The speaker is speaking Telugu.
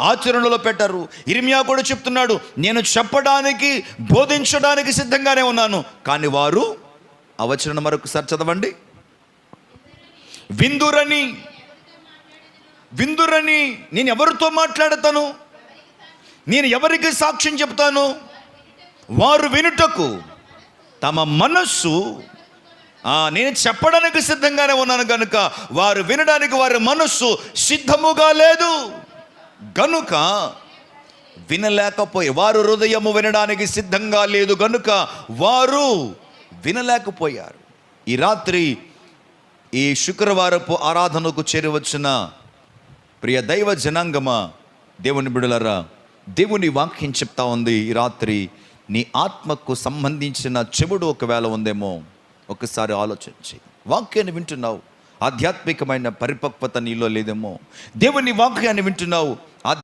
ఆచరణలో పెట్టరు. ఇర్మియా కూడా చెప్తున్నాడు నేను చెప్పడానికి బోధించడానికి సిద్ధంగానే ఉన్నాను. కానీ వారు ఆ వచనం మరొకసారి చదవండి. విందురని విందురని నేను ఎవరితో మాట్లాడతాను? నేను ఎవరికి సాక్ష్యం చెప్తాను? వారు వినుటకు తమ మనస్సు నేను చెప్పడానికి సిద్ధంగానే ఉన్నాను కనుక వారు వినడానికి వారి మనస్సు సిద్ధముగా లేదు. గనుక వినలేకపోయి వారు హృదయము వినడానికి సిద్ధంగా లేదు. గనుక వారు వినలేకపోయారు. ఈ రాత్రి ఈ శుక్రవారపు ఆరాధనకు చేరవచ్చిన ప్రియ దైవ జనాంగమ దేవుని బిడలరా దేవుని వాక్యం చెప్తా ఉంది. ఈ రాత్రి నీ ఆత్మకు సంబంధించిన చెవుడు ఒకవేళ ఉందేమో ఒకసారి ఆలోచించి వాక్యాన్ని వింటున్నావు. ఆధ్యాత్మికమైన పరిపక్వత నీలో లేదేమో. దేవుని వాక్యాన్ని వింటున్నావు.